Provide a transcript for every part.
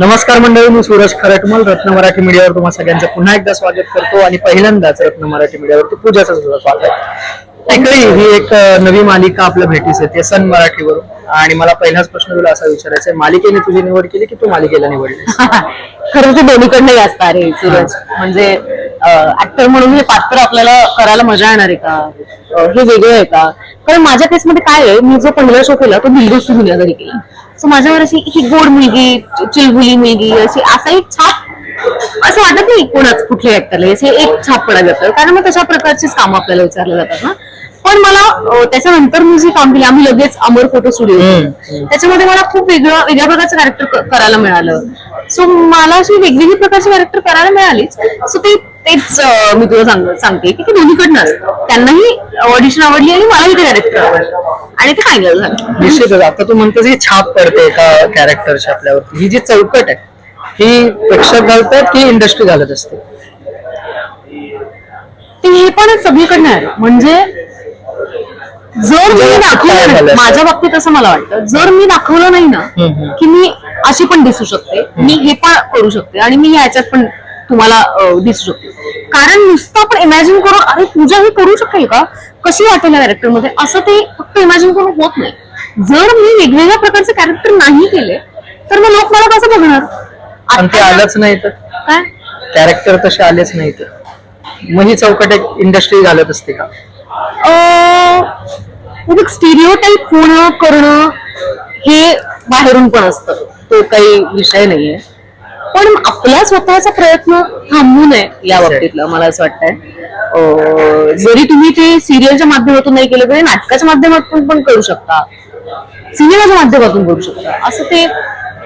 नमस्कार मंडळी मी सूरज खरटमल रत्न मराठी मीडियावर तुम्हा सगळ्यांचं पुन्हा एकदा स्वागत करतो आणि पहिल्यांदाच रत्न मराठी मीडियावरती पूजाचं सुद्धा स्वागत ऐकळी ही एक नवी मालिका आपल्या भेटीस येते सन मराठीवरून. आणि मला पहिलाच प्रश्न तुला असा विचारायचा आहे मालिकेने तुझी निवड केली की तू मालिकेला निवडली खरं ते दोन्हीकडनं जास्त आहे सूरज. म्हणजे ऍक्टर म्हणून हे पात्र आपल्याला करायला मजा येणार आहे का? हे वेगळं आहे का? कारण माझ्या केसमध्ये काय आहे मी जो पहिला शो केला तो दिलदोस्ती दुनियादारी केला. सो माझ्यावर अशी ही गोड मुलगी चिलबुली मुलगी अशी असा एक छाप असं वाटत नाही कोणाच कुठल्या ऍक्टरला असे एक छाप पडायला जातं कारण मग तशा प्रकारचीच कामं आपल्याला विचारले जातात ना. पण मला त्याच्यानंतर मी जी काम केली आम्ही लगेच अमर फोटो स्टुडिओ. त्याच्यामध्ये मला खूप वेगळं वेगळ्या प्रकारचं कॅरेक्टर करायला मिळालं. सो मला अशी वेगवेगळी प्रकारची कॅरेक्टर करायला मिळालीच. सो ते तेच मी तुला सांग सांगते की ते दोन्हीकडनं असतं. त्यांनाही ऑडिशन आवडली आणि मलाही ते कॅरेक्टर आवडलं आणि ते फायनल झालं. निश्चितच आता तू म्हणतोस ही छाप पडते एका कॅरेक्टरची आपल्यावरती. ही जी चौकट आहे ही प्रेक्षक घालतात की इंडस्ट्री घालत असते? ते हे पण सगळीकडनं आहे. म्हणजे जर मी दाखवलं माझ्या बाबतीत असं मला वाटतं जर मी दाखवलं नाही ना. की मी अशी पण दिसू शकते मी हे पण करू शकते आणि मी ह्याच्यात पण तुम्हाला दिसू शकते. कारण नुसतं आपण इमॅजिन करून अरे पूजा हे करू शकेल का? कशी वाटेल या कॅरेक्टरमध्ये? असं ते फक्त इमॅजिन करून होत नाही. जर मी वेगवेगळ्या प्रकारचे कॅरेक्टर नाही केले तर मग लोक मला कसं बघणार? ते आलंच नाही तर. काय? कॅरेक्टर तसे आलेच नाही तर. मग ही चौकट एक इंडस्ट्री घालत असते का? स्टिरिओ टाईप होणं करणं हे बाहेरून पण असतं. तो काही विषय नाहीये. पण आपला स्वतःचा प्रयत्न थांबू नये या बाबतीतलं मला असं वाटतंय. जरी तुम्ही ते सिरियलच्या माध्यमातून नाही केलं तरी नाटकाच्या माध्यमातून पण करू शकता. सिनेमाच्या माध्यमातून करू शकता. असं ते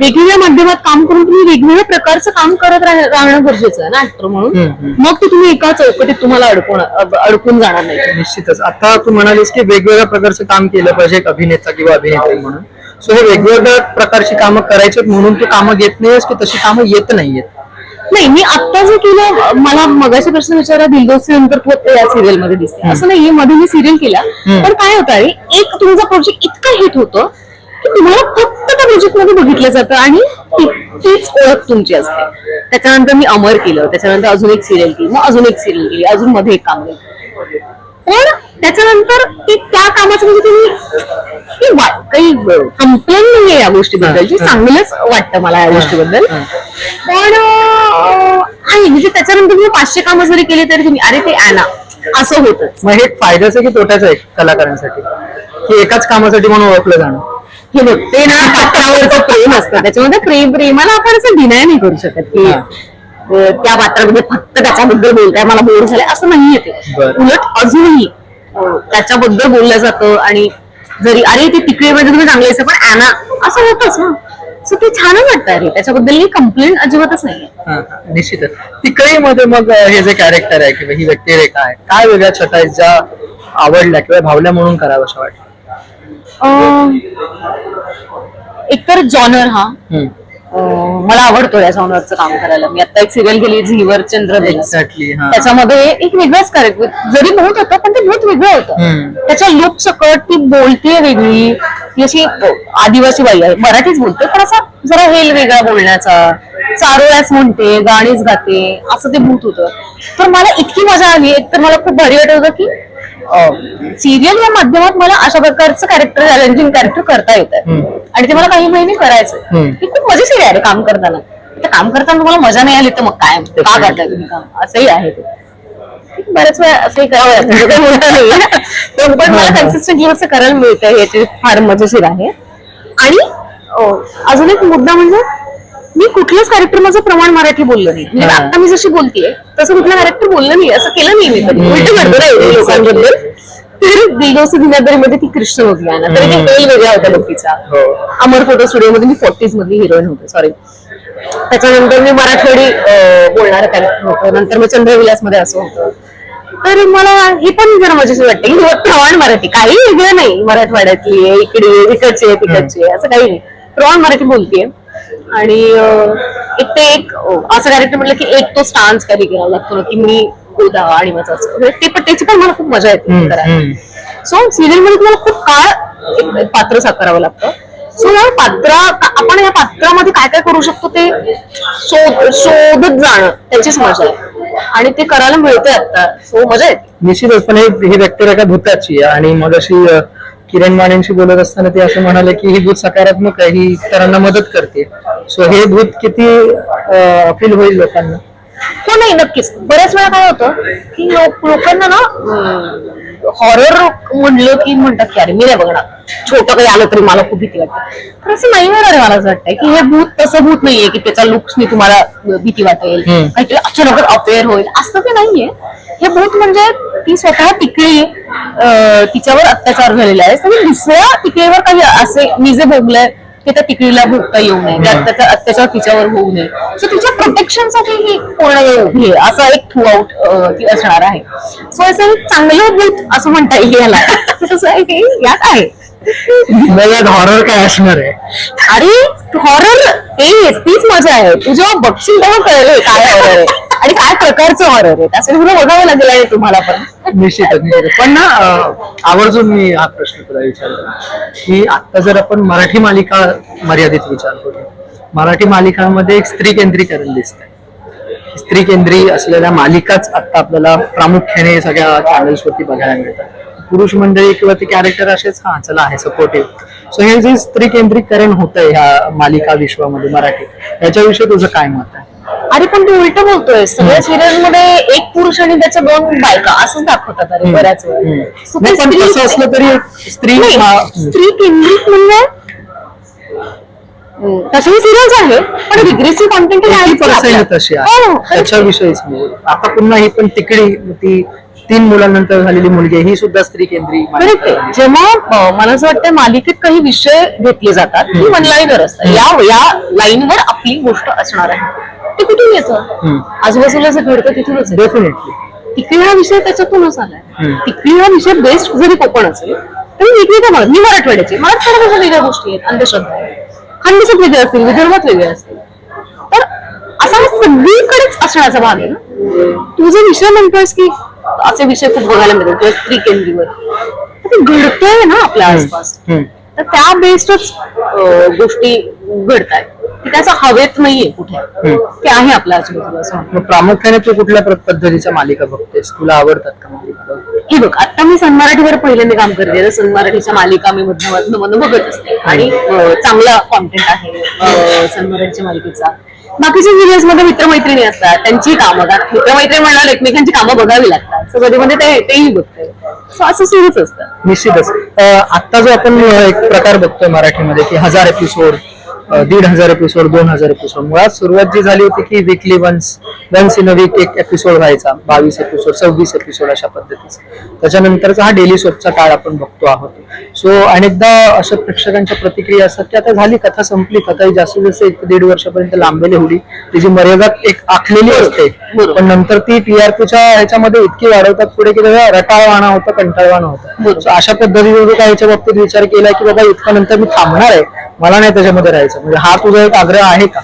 वेगवेगळ्या माध्यमात काम करून तुम्ही वेगवेगळ्या प्रकारचं काम करत राह- राहणं गरजेचं आहे ना ऍक्टर म्हणून. मग ते तुम्ही एका चौकटीत तुम्हाला अडकून अडकून जाणार नाही. निश्चितच. आता तू म्हणालीस की वेगवेगळ्या प्रकारचं काम केलं पाहिजे एक अभिनेता किंवा अभिनेत्री म्हणून. सो हे वेगवेगळ्या प्रकारची कामं करायची म्हणून तू कामं घेत नाहीयेस की तशी कामं येत नाहीयेत? नाही मी आता जे केलं मला मगाशी प्रश्न विचारा दिलदोस्ती नंतर या सिरियलमध्ये दिसते असं नाहीये मध्ये मी सिरियल केला पण काय होतं अरे एक तुमचा प्रोजेक्ट इतका हिट होतो की तुम्हाला फक्त त्या प्रोजेक्टमध्ये बघितलं जातं आणि तीच ओळख तुमची असते. त्याच्यानंतर मी अमर केलं त्याच्यानंतर अजून एक सिरियल केली मग अजून एक सिरियल केली अजून मध्ये एक काम केलं. पण त्याच्यानंतर ते त्या कामाचं म्हणजे तुम्ही काही कंप्लेन नाहीये या गोष्टीबद्दलची हा. चांगलंच वाटतं मला या गोष्टीबद्दल. पण आहे म्हणजे त्याच्यानंतर तुम्ही पाचशे कामं जरी केले तरी तुम्ही अरे ते आणा असं होतच. मग हे फायद्याचं की तोट्याचं आहे कलाकारांसाठी? की एकाच कामासाठी म्हणून ओळखलं जाणं? हे बघ ते ना पात्रावरचं प्रेम असतं. त्याच्यामध्ये प्रेम प्रेमाला आपण असं डिनाय नाही करू शकत की त्या पात्रामध्ये फक्त त्याच्याबद्दल बोलताय मला बोर झालंय असं नाहीये ते. उलट अजूनही त्याच्याबद्दल बोललं जातं आणि जरी अरे ते तिकडे म्हणजे तुम्ही चांगले असं पण आणा असं होतच ना. सो ते छानच वाटतं अरे. त्याच्याबद्दल कंप्लेंट अजिबातच नाहीये. हा, हा, निश्चितच. तिकडे मध्ये मग हे जे कॅरेक्टर आहे किंवा ही व्यक्तिरेखा आहे काय वेगळ्या छटा ज्या आवडल्या किंवा भावल्या म्हणून करावं असं वाटतं एकतर जॉनर हा. हम्म. मला आवडतो या जॉनरचं काम करायला. मी आता एक सिरियल केली झीवर हा. त्याच्यामध्ये एक वेगळाच कॅरेक्टर जरी बहुत होतं पण ते बहुत वेगळं होतं. त्याच्या लुक सकट ती बोलते वेगळी. ती अशी आदिवासी बाई आहे. मराठीच बोलते पण असा जरा हेल वेगळा बोलण्याचा. चारोळ्याच म्हणते गाणीच गाते असं ते भूत होतं. तर मला इतकी मजा आली एक तर मला खूप भारी वाटत होतं की सिरियल या माध्यमात मला अशा प्रकारचं कॅरेक्टर चॅलेंजिंग कॅरेक्टर करता येतं हम्म. आणि ते मला काही महिने करायचं. ते खूप मजेशीर आहे काम करताना. ते काम करताना तुम्हाला मजा नाही आली तर मग काय? का करताय तुम्ही काम? असंही आहे ते. बऱ्याच वेळा असंही करावं लागतं. म्हणजे पण मला कन्सिस्टंटली असं करायला मिळतं याची फार मजेशीर आहे. आणि अजून एक मुद्दा म्हणजे मी कुठलंच कॅरेक्टर माझं प्रमाण मराठी बोललं नाही. म्हणजे हा. आता मी जशी बोलतेय तसं कुठलं कॅरेक्टर बोललं नाही असं केलं नाही मी कधी. उलट करतो ना लोकांबद्दल. तर दिनादरीमध्ये ती कृष्ण होती ना. तरी ती एल वेगळा होता हो. अमर फोटो स्टुडिओ मध्ये मी फोर्टीज मधली हिरोईन होते. सॉरी त्याच्यानंतर मी मराठवाडी अं, बोलणारं कॅरेक्टर होतं. नंतर मग चंद्रविलासमध्ये असं होतं. तर मला हे पण जरा मजेशीर वाटतं की हे प्रमाण मराठी. काही वेगळं नाही मराठवाड्यातली आहे, इकडे इकडची आहे तिकडची आहे, असं काही नाही. प्रमाण मराठी बोलतेय. आणि एक ते एक असं कॅरेक्टर म्हटलं की एक तो स्टान्स कॅरी करावा लागतो की मी गोदा आणि माझं म्हणजे ते पण त्याची पण मला खूप मजा येते करायला. सो सिरियलमध्ये तुम्हाला खूप काळ एक- एक पात्र साकारावं लागतं. सो या पात्रा आपण या पात्र चित्रामध्ये काय काय करू शकतो ते शोध शोधत जाणं त्याचीच मजा आहे. आणि ते करायला मिळते आता. सो मजा येते. निश्चितच पण ही ही व्यक्तिरेखा भूताची आणि मग अशी किरण मानेंशी बोलत असताना ते असं म्हणाले की ही भूत सकारात्मक आहे ही इतरांना मदत करते. सो हे भूत किती अपील होईल लोकांना? हो नाही नक्कीच. बऱ्याच वेळा काय होतं की लोक लोकांना ना हॉरर म्हणलं की म्हणतात की अरे मी नाही बघणार. छोटं काही आलं तरी मला खूप भीती वाटते. तर असं नाही होणार आहे मला असं वाटतंय की हे भूत तसं भूत नाहीये की त्याच्या लुक्सनी तुम्हाला भीती वाटेल. काहीतरी अचानक अफेअर होईल. असं ते नाहीये. हे भूत म्हणजे ती स्वतः तिकडी तिच्यावर अत्याचार झालेला आहे. सगळे दुसऱ्या तिकडीवर काही असे मी जे भोगलंय ते त्या तिकडीला भोगता येऊ नये. त्या त्याचा अत्याचार तिच्यावर होऊ नये. सो तिच्या प्रोटेक्शनसाठी ही पूर्ण हे असं एक थ्रू आउट ती असणार आहे. सो असं एक चांगलं भूत असं म्हणता येईल याला. आहे की यात आहे. हॉरर काय असणार आहे? अरे हॉरर तेच तीच मजा आहे. तू जेव्हा बघशील तेव्हा कळेल काय हॉरर आहे. आणि काय प्रकारचं हॉरर आहे? त्यासाठी तुला बघावं लागेल आणि तुम्हाला पण. निश्चितच निश्चितच. पण ना आवर्जून मी हा प्रश्न तुला विचारला की आता जर आपण मराठी मालिका मर्यादित विचार करू. मराठी मालिकांमध्ये एक स्त्री केंद्रीकरण दिसत स्त्री केंद्री असलेल्या मालिकाच आता आपल्याला प्रामुख्याने सगळ्या चॅनल्स वरती बघायला मिळतात. पुरुष मंडळी किंवा ते कॅरेक्टर असेच हा चला आहे सपोर्टिव्ह सो हे जे स्त्री केंद्रीकरण होतंय ह्या मालिका विश्वामध्ये मराठी याच्याविषयी तुझं काय मत आहे? अरे पण तू उलट बोलतोय. सगळ्या सिरियलमध्ये एक पुरुष आणि त्याच्या दोन बायका असंच दाखवतात अरे बऱ्याच वेळा. So नाही ते पण स्त्री- तसं असलं तरी स्त्री नाही, हा- स्त्री केंद्रित म्हणजे? हम्म, तसेही सिरियल्स आहेत पण रिग्रेसिव्ह कॉन्टेंट पर्सेंट तशी आहे त्याच्याविषयीच मी बोलतो. आता पुन्हा ही पण तिकडी ती तीन मुलांनंतर झालेली मुलगी आहे, ही सुद्धा स्त्री केंद्री करेक्ट आहे जेव्हा अं, मला असं वाटतं मालिकेत काही विषय घेतले जातात ती वन लाईनर असतात या या लाईनवर आपली गोष्ट असणार आहे. ते कुठून येतं. आजूबाजूला जे घडतं तिथूनच. डेफिनेटली तिकडे हा विषय त्याच्यातूनच आलाय. तिकडे हा विषय बेस्ट जरी कोकण असेल तरी वेगवेगळ्या मी मराठवाड्याची. मराठवाड्याच्या वेगळ्या गोष्टी आहेत. अंधश्रद्धा खानदेशात वेगळे असतील विदर्भात वेगळे असतील. तर असा हा सगळीकडेच असण्याचा भाग आहे ना? तू जो विषय म्हणतोयस की असे विषय खूप बघायला मिळतात किंवा स्त्री केंद्रीवर ते घडतंय ना आपल्या आसपास. तर त्या बेस्डच गोष्टी घडतायत. की त्याचं हवेत नाहीये कुठे. ते आहे आपल्या आजूबाजूला असं. मग प्रामुख्याने तू कुठल्या प्र- पद्धतीच्या मालिका बघतेस? तुला आवडतात का मालिका हे बघ आता मी सन मराठीवर पहिल्यांदा काम करते. तर सन मराठीच्या मालिका मी मधनं मधनं बघत असते. आणि अं, चांगला कॉन्टेंट आहे अं, सन मराठीच्या मालिकेचा. बाकीच्या सिरियल्समध्ये मित्रमैत्रिणी असतात त्यांची कामं का मित्रमैत्रिणी म्हणणार एकमेकांची कामं बघावी लागतात. सो कधी मध्ये ते तेही बघते. सो असं सुरूच असतं. निश्चितच. अं, आता जो आपण अं, एक प्रकार बघतोय मराठीमध्ये की हजार एपिसोड दीड हजार एपिसोड दोन हजार एपिसोड मुळात सुरुवात जी झाली होती की weekly once once in a week एक एपिसोड व्हायचा बावीस एपिसोड सव्वीस एपिसोड अशा पद्धतीचा. त्याच्यानंतरचा हा डेली सोपचा काळ आपण बघतो आहोत. सो अनेकदा अशा प्रेक्षकांच्या प्रतिक्रिया असतात की आता झाली कथा संपली कथा ही जास्तीत जास्त एक दीड वर्षापर्यंत लांबलेली होती तिची मर्यादा एक आखलेली असते. पण नंतर ती टीआरपीच्या ह्याच्यामध्ये इतकी वाढवतात पुढे की त्याचा रटाळवाणा होता कंटाळवाणा होता. अशा पद्धतीने जो काही याच्या बाबतीत विचार केला की बाबा इतकं नंतर मी थांबणार आहे. मला नाही त्याच्यामध्ये राहायचं. म्हणजे हा तुझा एक आग्रह आहे का?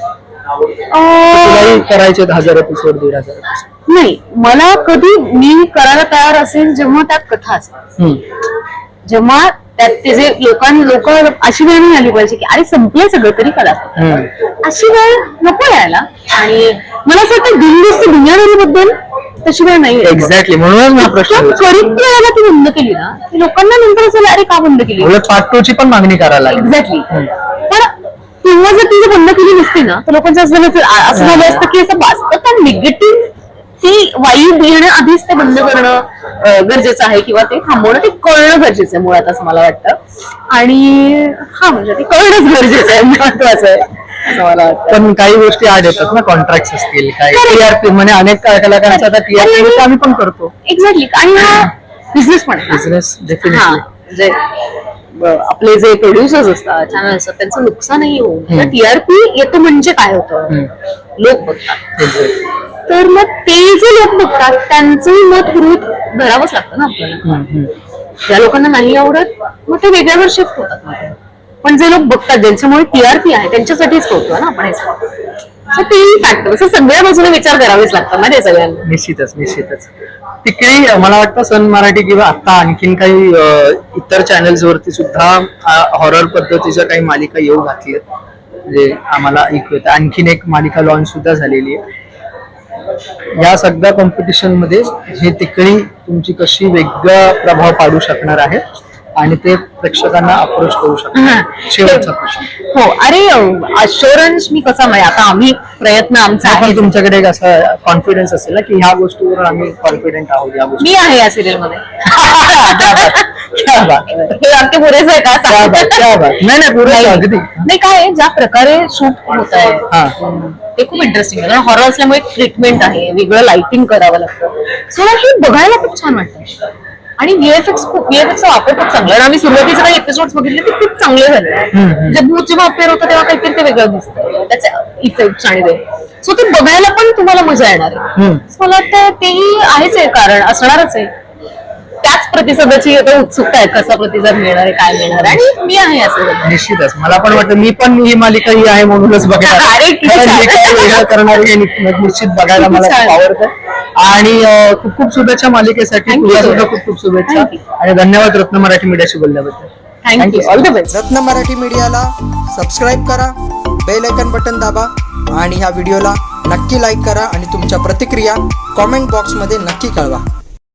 तुलाही करायचे हजार एपिसोड दीड हजार नाही मला कधी मी करायला तयार असेल जेव्हा त्यात कथा असेल. जेव्हा त्यात ते जे लोकां लोक अशी वेळ नाही आली पाहिजे की अरे संपलंय सगळं तरी करा. अशी वेळ नको यायला. आणि मला असं वाटतं दिलदोस्त दुनियादारी बद्दल तशी वेळ नाही एक्झॅक्टली म्हणूनच मी हा प्रश्न. करीत ती बंद केली ना लोकांना नंतर असं अरे का बंद केली? पार्ट टू ची पण मागणी करायला लागली. एक्झॅक्टली पण तेव्हा जर ती बंद केली नसती ना तर लोकांचं असं झालं असं झालं असतं की असं वाचतं निगेटिव्ह ती वायू घेणं आधीच ते बंद करणं गरजेचं आहे किंवा ते थांबवणं ते कळणं गरजेचं आहे मुळात असं मला वाटतं. आणि हा म्हणजे ते कळणंच गरजेचं आहे महत्वाचं आहे पण काही गोष्टी आड येतात ना कॉन्ट्रॅक्ट असतील काही. टीआरपी म्हणजे अनेक कलाकारांचा आता टीआरपी आम्ही पण करतो. एक्झॅक्टली आणि हा बिझनेस पण बिझनेस हा डेफिनेटली म्हणजे आपले जे प्रोड्युसर्स असतात चॅनल असतात त्यांचं नुकसानही होऊ टीआरपी येतो म्हणजे काय होतं? लोक बघतात. तर मग ते जे लोक बघतात त्यांचंही मत गृहित धरावंच लागतं ना आपल्याला. ज्या लोकांना नाही आवडत मग ते वेगळ्यावर शिफ्ट होतात ते. पण जे लोक बघतात ज्यांच्यामुळे टीआरपी आहे त्यांच्यासाठीच करतो ना आपण हे तेही फॅक्टर असं सगळ्या बाजूने विचार करावेच लागतात ना ते सगळ्यांना. निश्चितच निश्चितच. तिकडे मला वाटतं सन मराठी किंवा आता आणखीन काही इतर चॅनल्स वरती सुद्धा हॉरर पद्धतीच्या काही मालिका येऊ घातल्यात जे आम्हाला ऐकू येतं आणखीन एक मालिका लॉन्च सुद्धा झालेली आहे. या सगळ्या कॉम्पिटिशनमध्ये हे तिकडी तुमची कशी वेगळा प्रभाव पाडू शकणार आहे? आणि ते प्रेक्षकांना अप्रोच करू शकणार शेवटचा प्रश्न. हो अरे अश्योरन्स मी कसा म्हणजे आता आम्ही प्रयत्न आमचा पण आहे. तुमच्याकडे एक असा कॉन्फिडन्स असेल ना की ह्या गोष्टीवर आम्ही कॉन्फिडेंट आहोत या गोष्टी मी आहे या सिरियलमध्ये क्या बात. है. हे वाक्य पुरेसं आहे का? क्या बात क्या बात. नाही नाही नाही. अगदी. नाही काय आहे, ज्या प्रकारे शूट होत आहे हा. ते खूप इंटरेस्टिंग आहे. कारण हॉरर असल्यामुळे ट्रीटमेंट आहे वेगळं लाइटिंग करावं लागतं. सो हे बघायला खूप छान वाटतं. आणि व्हीएफएक्स खूप व्हीएफएक्सचा वापर खूप चांगला. आणि आम्ही सुरुवातीचे काही एपिसोड बघितले ते खूप चांगले झाले. म्हणजे भूत जेव्हा अपेअर होतं तेव्हा काहीतरी ते वेगळं दिसतं. त्याचे इफेक्ट आणि ते. सो ते बघायला पण तुम्हाला मजा येणार आहे. मला वाटतं तेही आहेच आहे कारण असणारच आहे. त्याच प्रतिसादाची आता उत्सुकता आहे कसा प्रतिसाद मिळणार आहे काय मिळणार आहे. आणि मी आहे असं निश्चितच. मला पण वाटतं मी पण ही मालिका ही आहे म्हणूनच बघणार अरे, किती कारण हे छान. काय वेगळं करणार हे नि- निश्चित बघायला किती मला छान. खूप आवडतं. आणि अं, खूप खूप शुभेच्छा मालिकेसाठी. Thank you. तुला सुद्धा खूप खूप शुभेच्छा. Thank you. आणि धन्यवाद रत्न मराठी मीडियाशी बोलल्याबद्दल. Thank you all the best Ratna Marathi मीडियाला सबस्क्राईब करा बेल आयकन बटन दाबा आणि ह्या व्हिडिओला नक्की लाईक करा आणि तुमच्या प्रतिक्रिया कॉमेंट बॉक्समध्ये नक्की कळवा.